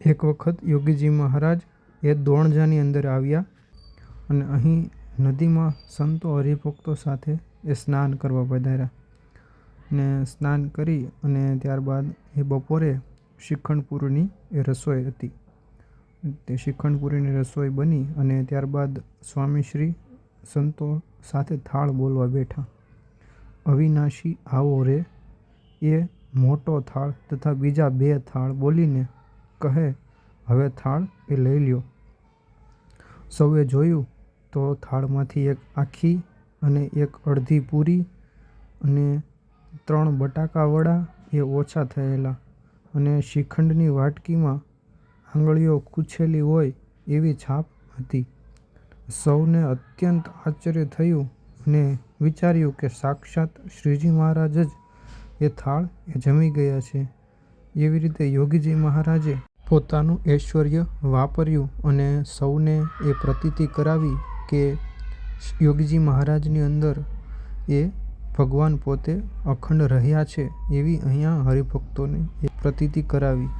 એક વખત યોગીજી મહારાજ એ દોણજાની અંદર આવ્યા અને અહીં નદીમાં સંતો હરિભક્તો સાથે એ સ્નાન કરવા પધાર્યા. ને સ્નાન કરી અને ત્યારબાદ એ બપોરે શિખંડપુરની એ રસોઈ હતી. તે શિખંડપુરીની રસોઈ બની અને ત્યારબાદ સ્વામીશ્રી સંતો સાથે થાળ બોલવા બેઠા. અવિનાશી આવો રે. એ મોટો થાળ તથા બીજા બે થાળ બોલીને કહે, હવે થાળ એ લઈ લ્યો. સૌએ જોયું તો થાળમાંથી એક આખી અને એક અડધી પૂરી અને ત્રણ બટાકા વડા એ ઓછા થયેલા અને શ્રીખંડની વાટકીમાં આંગળીઓ કૂછેલી હોય એવી છાપ હતી. સૌને અત્યંત આશ્ચર્ય થયું અને વિચાર્યું કે સાક્ષાત શ્રીજી મહારાજ જ એ થાળ એ જમી ગયા છે. એવી રીતે યોગીજી મહારાજે પોતાનું ઐશ્વર્ય વાપર્યું અને સૌને એ પ્રતીતિ કરાવી કે યોગીજી મહારાજની અંદર એ ભગવાન પોતે અખંડ રહ્યા છે એવી અહીંયા હરિભક્તોને એ પ્રતીતિ કરાવી.